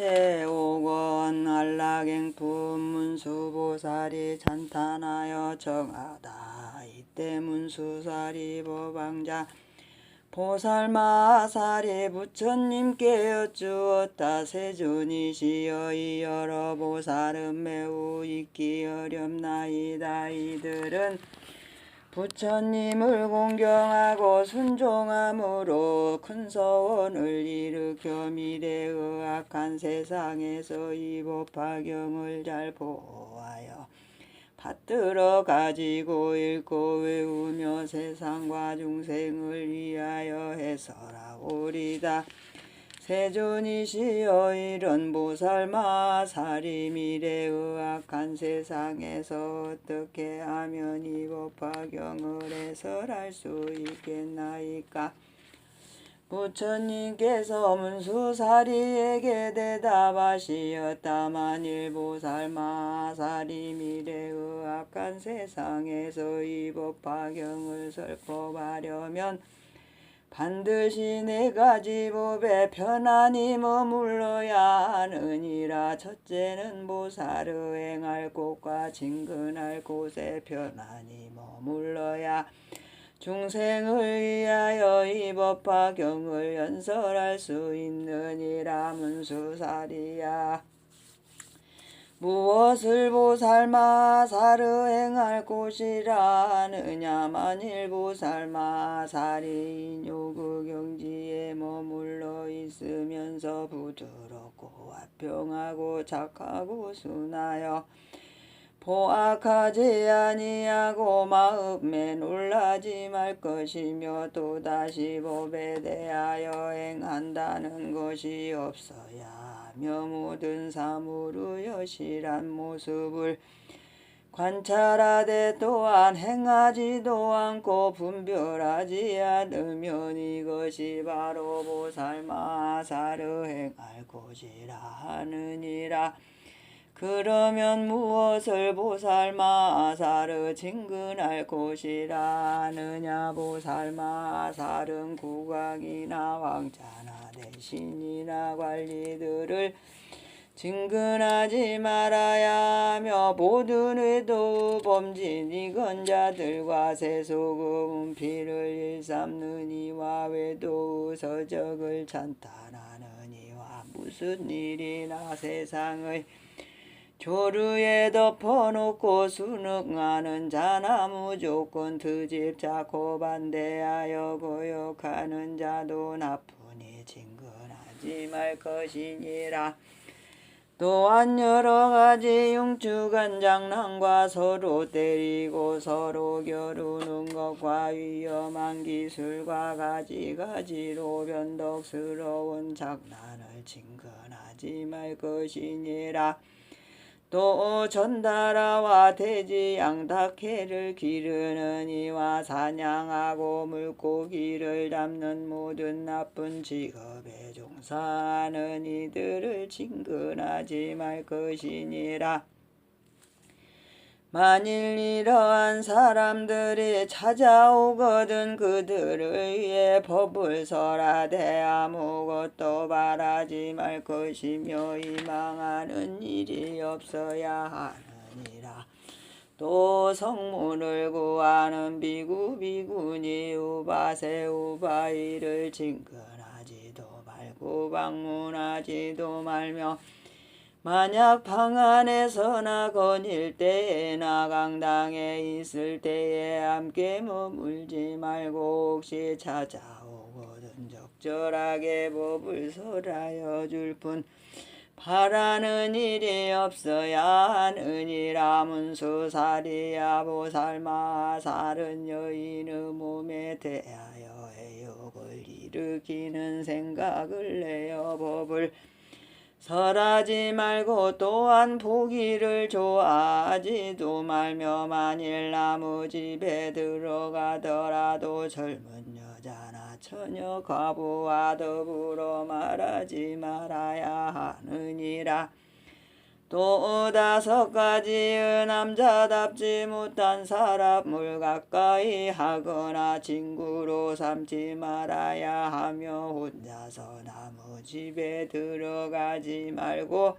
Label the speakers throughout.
Speaker 1: 최옥원 안락행품 문수보살이 찬탄하여 정하다. 이때 문수살이 보방자 보살마살이 부처님께 여쭈었다. 세존이시여 이 여러 보살은 매우 있기 어렵나이다. 이들은 부처님을 공경하고 순종함으로 큰 서원을 일으켜 미래의 악한 세상에서 이 법화경을 잘 보아요. 받들어 가지고 읽고 외우며 세상과 중생을 위하여 해설하오리다. 세존이시여 이런 보살마살이 미래 의 악한 세상에서 어떻게 하면 이 법화경을 해설할 수 있겠나이까? 부처님께서 문수사리에게 대답하시었다 만 일 보살마살이 미래 의 악한 세상에서 이 법화경을 설법하려면 반드시 네 가지 법에 편안히 머물러야 하느니라. 첫째는 보살을 행할 곳과 진근할 곳에 편안히 머물러야. 중생을 위하여 이 법화 경을 연설할 수 있느니라. 문수살이야 무엇을 보살마살을 행할 곳이라느냐? 만일 보살마살이 인요그 경지에 머물러 있으면서 부드럽고 화평하고 착하고 순하여 보악하지 아니하고 마음에 놀라지 말 것이며 또다시 법에 대하여 행한다는 것이 없어야 하며 모든 사물의 여실한 모습을 관찰하되 또한 행하지도 않고 분별하지 않으면 이것이 바로 보살마사를 행할 곳이라 하느니라. 그러면 무엇을 보살마사를 진근할 곳이라 하느냐? 보살마살은 국왕이나 왕자나 대신이나 관리들을 진근하지 말아야 하며 모든 의도 범진 이건자들과 세속음 피를 일삼는 이와 외도 서적을 찬탄하는 이와 무슨 일이나 세상의 조류에 덮어놓고 순응하는 자나 무조건 트집 잡고 반대하여 고욕하는 자도 나쁘니 진근하지 말 것이니라. 또한 여러 가지 융축한 장난과 서로 때리고 서로 겨루는 것과 위험한 기술과 가지가지로 변덕스러운 장난을 진근하지 말 것이니라. 또 전다라와 돼지 양닭해를 기르는 이와 사냥하고 물고기를 잡는 모든 나쁜 직업에 종사하는 이들을 진근하지 말 것이니라. 만일 이러한 사람들이 찾아오거든 그들을 위해 법을 설하되 아무것도 바라지 말 것이며 희망하는 일이 없어야 하느니라. 또 성문을 구하는 비구 비구니 우바세 우바이를 진근하지도 말고 방문하지도 말며 만약 방 안에서나 거닐 때에나 강당에 있을 때에 함께 머물지 말고 혹시 찾아오거든 적절하게 법을 설하여 줄 뿐. 바라는 일이 없어야 하느니라 문수살이야 보살마살은 여인의 몸에 대하여 해욕을 일으키는 생각을 내어 법을 설하지 말고 또한 보기를 좋아하지도 말며 만일 나무 집에 들어가더라도 젊은 여자나 처녀 과부와 더불어 말하지 말아야 하느니라. 또 다섯 가지의 남자답지 못한 사람을 가까이 하거나 친구로 삼지 말아야 하며 혼자서 나무 집에 들어가지 말고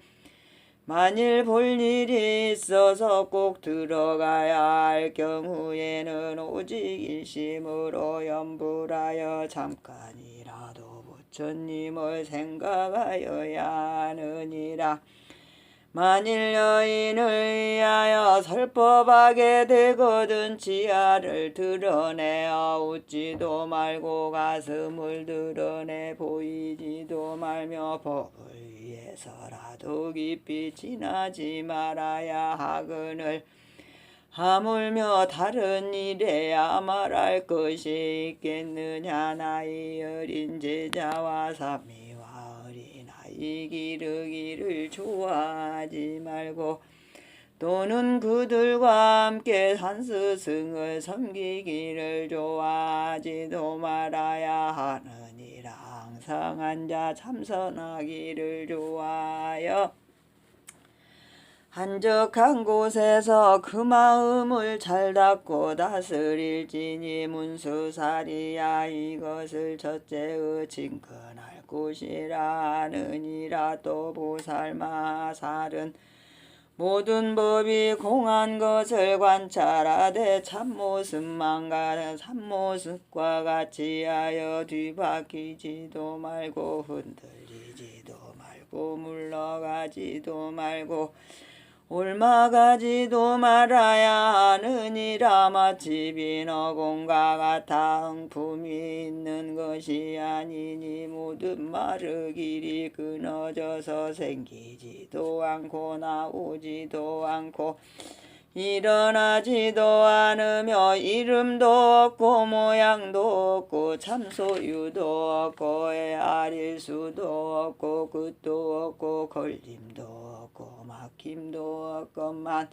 Speaker 1: 만일 볼 일이 있어서 꼭 들어가야 할 경우에는 오직 일심으로 염불하여 잠깐이라도 부처님을 생각하여야 하느니라. 만일 여인을 위하여 설법하게 되거든 지하를 드러내어 웃지도 말고 가슴을 드러내 보이지도 말며 법을 위해서라도 깊이 지나지 말아야 하거늘. 하물며 다른 일에야 말할 것이 있겠느냐? 나이 어린 제자와 삼미 와 어린아이 기르기를 좋아하지 말고 또는 그들과 함께 산스승을 섬기기를 좋아하지도 말아야 하느니라. 항상 앉아 참선하기를 좋아하여 한적한 곳에서 그 마음을 잘 닫고 다스릴지니 문수살이야 이것을 첫째의 진근할 곳이라 하느니라. 또 보살마살은 모든 법이 공한 것을 관찰하되 참모습만 가는 참모습과 같이 하여 뒤바뀌지도 말고 흔들리지도 말고 물러가지도 말고 올마가지도 말아야 하느니라. 마치 비너공과 같아 흥품이 있는 것이 아니니 모든 마르 길이 끊어져서 생기지도 않고 나오지도 않고 일어나지도 않으며 이름도 없고 모양도 없고 참소유도 없고 애아릴 수도 없고 끝도 없고 걸림도 없고 막힘도 없건만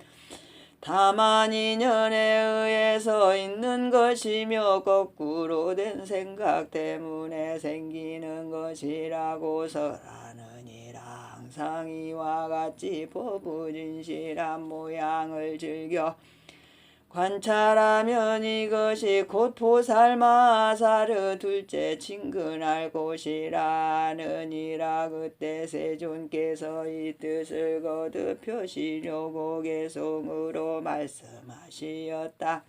Speaker 1: 다만 인연에 의해서 있는 것이며 거꾸로 된 생각 때문에 생기는 것이라고 설하느니라 항상 이와 같이 법부진실한 모양을 즐겨 관찰하면 이것이 곧 보살마사르 둘째 친근할 곳이라느니라 그때 세존께서 이 뜻을 거듭 표시려고 개송으로 말씀하시었다.